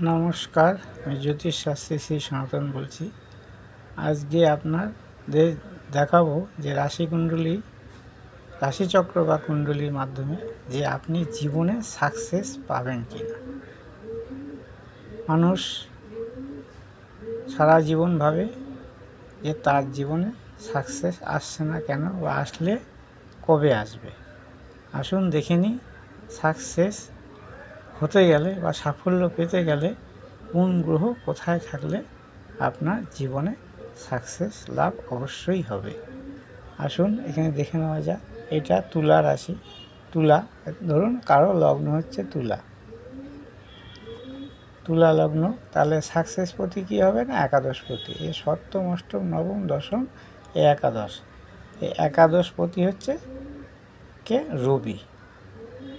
নমস্কার, আমি জ্যোতিষ শাস্ত্রী শ্রী সনাতন বলছি। আজকে আপনাদের দেখাবো যে রাশি কুণ্ডলী রাশিচক্র বা কুণ্ডলীর মাধ্যমে যে আপনি জীবনে সাকসেস পাবেন কি না মানুষ সারা জীবন ভাবে যে তার জীবনে সাকসেস আসছে না কেন বা আসলে কবে আসবে। আসুন দেখে সাকসেস হতে গেলে বা সাফল্য পেতে গেলে কোন গ্রহ কোথায় থাকলে আপনার জীবনে সাকসেস লাভ অবশ্যই হবে। আসুন, এখানে দেখে নেওয়া যাক। এটা তুলা রাশি। তুলা, ধরুন কারও লগ্ন হচ্ছে তুলা। তুলা লগ্ন, তাহলে সাকসেস প্রতি কী হবে না একাদশ প্রতি? এ সপ্তম, অষ্টম, নবম, দশম, এ একাদশ। এ একাদশ প্রতি হচ্ছে কে? রবি।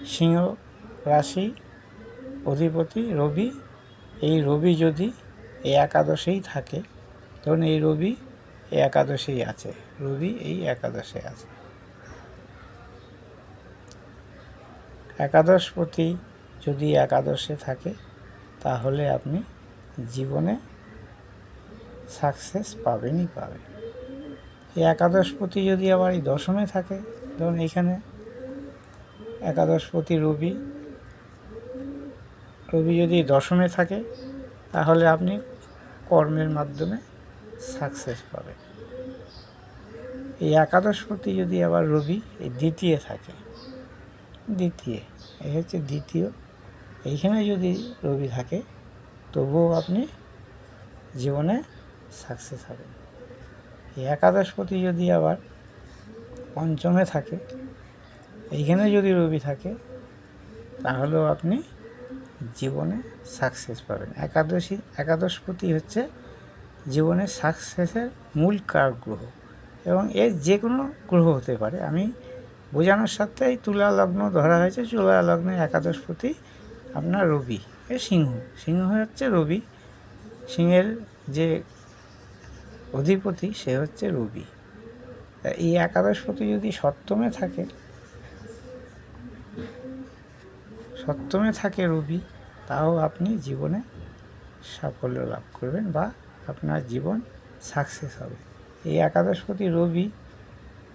সিংহ রাশি অধিপতি রবি, এই রবি যদি এই একাদশেই থাকে ধরুন এই রবি এই একাদশেই আছে। রবি এই একাদশে আছে। একাদশপতি যদি একাদশে থাকে, তাহলে আপনি জীবনে সাকসেস পাবেনই পাবেন। এই একাদশপতি যদি আবার এই দশমে থাকে ধরুন এখানে একাদশপতি রবি রবি যদি দশমে থাকে, তাহলে আপনি কর্মের মাধ্যমে সাকসেস পাবেন। এই একাদশপতি যদি আবার রবি, এই দ্বিতীয় থাকে, দ্বিতীয়, এই হচ্ছে দ্বিতীয়, এইখানে যদি রবি থাকে, তবুও আপনি জীবনে সাকসেস হবেন এই একাদশপতি যদি আবার পঞ্চমে থাকে, এইখানে যদি রবি থাকে, তাহলেও আপনি জীবনে সাকসেস পাবেন। একাদশী, একাদশপতি হচ্ছে জীবনে সাকসেসের মূল কার গ্রহ। এবং এর যে কোনো গ্রহ হতে পারে। আমি বোঝানোর সাথে এই তুলা লগ্ন ধরা হয়েছে। তুলা লগ্নে একাদশপতি আপনার রবি। এ সিংহ। সিংহ হচ্ছে রবি। সিংহের যে অধিপতি সে হচ্ছে রবি। এই একাদশপতি যদি সপ্তমে থাকে সপ্তমে থাকে রবি, তাও আপনি জীবনে সাফল্য লাভ করবেন বা আপনার জীবন সাকসেস হবে। এই একাদশপতি রবি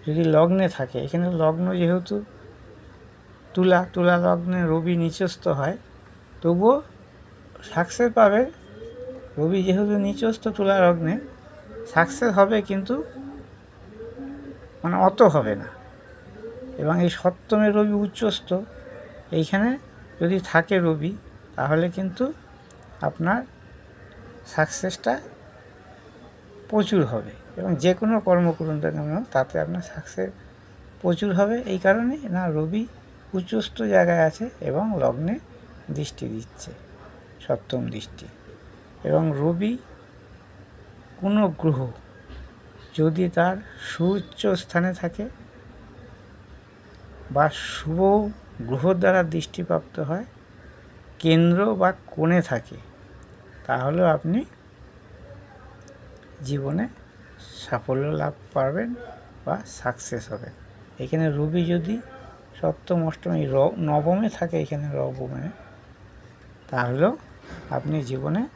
যদি লগ্নে থাকে, এখানে লগ্ন যেহেতু তুলা তুলা লগ্নে রবি নিচস্থ হয়, তবুও সাকসেস পাবে। রবি যেহেতু নিচস্থ তুলা লগ্নে সাকসেস হবে কিন্তু মানে অত হবে না। এবং এই সপ্তমে রবি উচ্চস্থ, এইখানে যদি থাকে রবি, তাহলে কিন্তু আপনার সাকসেসটা প্রচুর হবে এবং যে কোনো কর্ম করুন তাতে আপনার সাকসেস প্রচুর হবে। এই কারণে না, রবি উচ্চস্থ জায়গায় আছে এবং লগ্নে দৃষ্টি দিচ্ছে, সপ্তম দৃষ্টি। এবং রবি কোনো গ্রহ যদি তার সুউচ্চ স্থানে থাকে বা শুভ গ্রহ দ্বারা দৃষ্টিপ্রাপ্ত হয়, কেন্দ্র বা কোণে থাকে, তাহলেও আপনি জীবনে সাফল্য লাভ পারবেন বা সাকসেস হবেন। এখানে রবি যদি সপ্তম, অষ্টম এই নবমে থাকে, এখানে নবমে তাহলেও আপনি জীবনে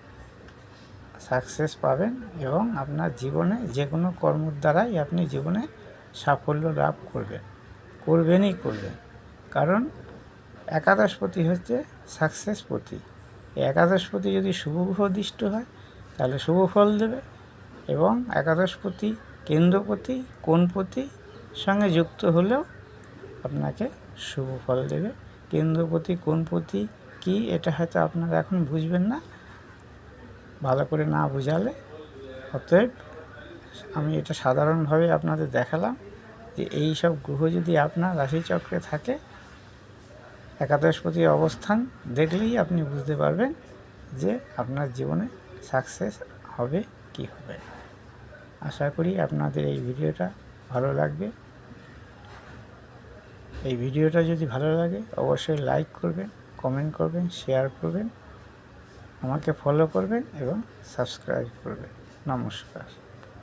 সাকসেস পাবেন এবং আপনার জীবনে যে কোনো কর্মর দ্বারাই আপনি জীবনে সাফল্য লাভ করবেন। করবেনই করবেন। কারণ একাদশপতি হচ্ছে সাকসেসপতি। এই একাদশপতি যদি শুভগ্রহদিষ্ট হয়, তাহলে শুভ ফল দেবে এবং একাদশপতি কেন্দ্রপতি কোনপতি সঙ্গে যুক্ত হলেও আপনাকে শুভ ফল দেবে। কেন্দ্রপতি কোনপতি কি, এটা হয়তো আপনারা এখন বুঝবেন না। ভালো করে না বোঝালে, অতএব আমি এটা সাধারণভাবে আপনাদের দেখালাম যে এই সব গ্রহ যদি আপনার রাশিচক্রে থাকে একাদশপতি অবস্থান দেখলেই আপনি বুঝতে পারবেন যে আপনার জীবনে সাকসেস হবে কি হবে। আশা করি আপনাদের এই ভিডিওটা ভালো লাগবে। এই ভিডিওটা যদি ভালো লাগে, অবশ্যই লাইক করবেন কমেন্ট করবেন শেয়ার করবেন, আমাকে ফলো করবেন এবং সাবস্ক্রাইব করবেন। নমস্কার।